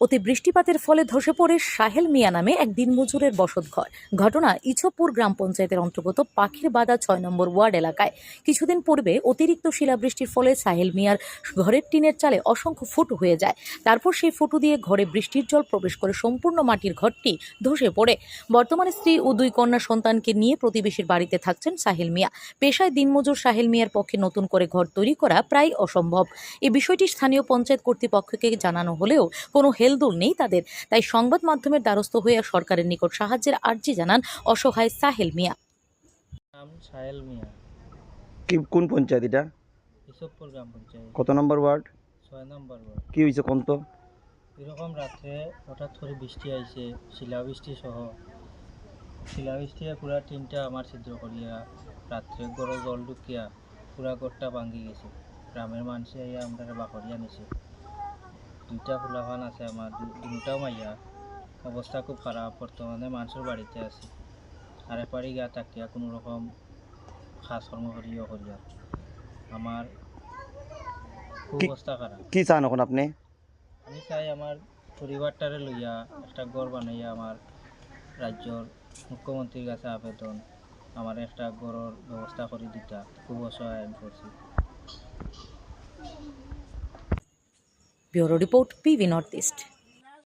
অতি বৃষ্টিপাতের ফলে ধসে পড়ে সাহেল মিয়া নামে এক দিনমজুরের বসতঘর। ঘটনা ইছপুর গ্রাম পঞ্চায়েতের অন্তর্গত পাখির বাদা ছয় নম্বর ওয়ার্ড এলাকায়। কিছুদিন পূর্বে অতিরিক্ত শিলাবৃষ্টির ফলে সাহেল মিয়ার ঘরের টিনের চালে অসংখ্য ফুটো হয়ে যায়। তারপর সেই ফুটো দিয়ে ঘরে বৃষ্টির জল প্রবেশ করে সম্পূর্ণ মাটির ঘরটি ধসে পড়ে। বর্তমানে স্ত্রী ও দুই কন্যা সন্তানকে নিয়ে প্রতিবেশীর বাড়িতে থাকছেন সাহেল মিয়া। পেশায় দিনমজুর সাহেল মিয়ার পক্ষে নতুন করে ঘর তৈরি করা প্রায় অসম্ভব। এই বিষয়টি স্থানীয় পঞ্চায়েত কর্তৃপক্ষকে জানানো হলেও কোনো হেলদোল নেই তাদের। তাই সংবাদ মাধ্যমের দ্বারস্থ হয়ে সরকারের নিকট সাহায্যের আর্জি জানান অসহায় সাহেল মিয়া। নাম সাহেল মিয়া। কি কোন পঞ্চায়েত এটা? ইসবপুর গ্রাম পঞ্চায়েত। কত নম্বর ওয়ার্ড? ছয় নম্বর ওয়ার্ড। কি হয়েছে কোন তো এরকম রাত্রে হঠাৎ করে বৃষ্টি আইছে শিলাবৃষ্টি সহ। শিলাবৃষ্টি পুরা টিনটা আমার ছিদ্র করিয়া রাত্রে গড় জল ঢুকিয়া পুরা গড়টা ভাঙ্গি গেছে। গ্রামের মানুষে আইয়া আমরা বাকরিয়া নিছে। দুইটা ফুলাফান আছে আমার দুটাও মাইয়া অবস্থা খুব খারাপ বর্তমানে মানুষের বাড়িতে আছে। আর এপারি গা তাকিয়া কোনো রকম খাস কর্ম করিও করিয়া আমার খুব কি- অবস্থা খারাপ কি চান এখন আপনি? আমি চাই আমার পরিবারটারে লইয়া একটা ঘর বানাইয়া আমার রাজ্যর মুখ্যমন্ত্রীর কাছে আবেদন। আমার একটা ঘরের ব্যবস্থা করে দিতা। খুব অসহায় আমি করছি bureau report P V north east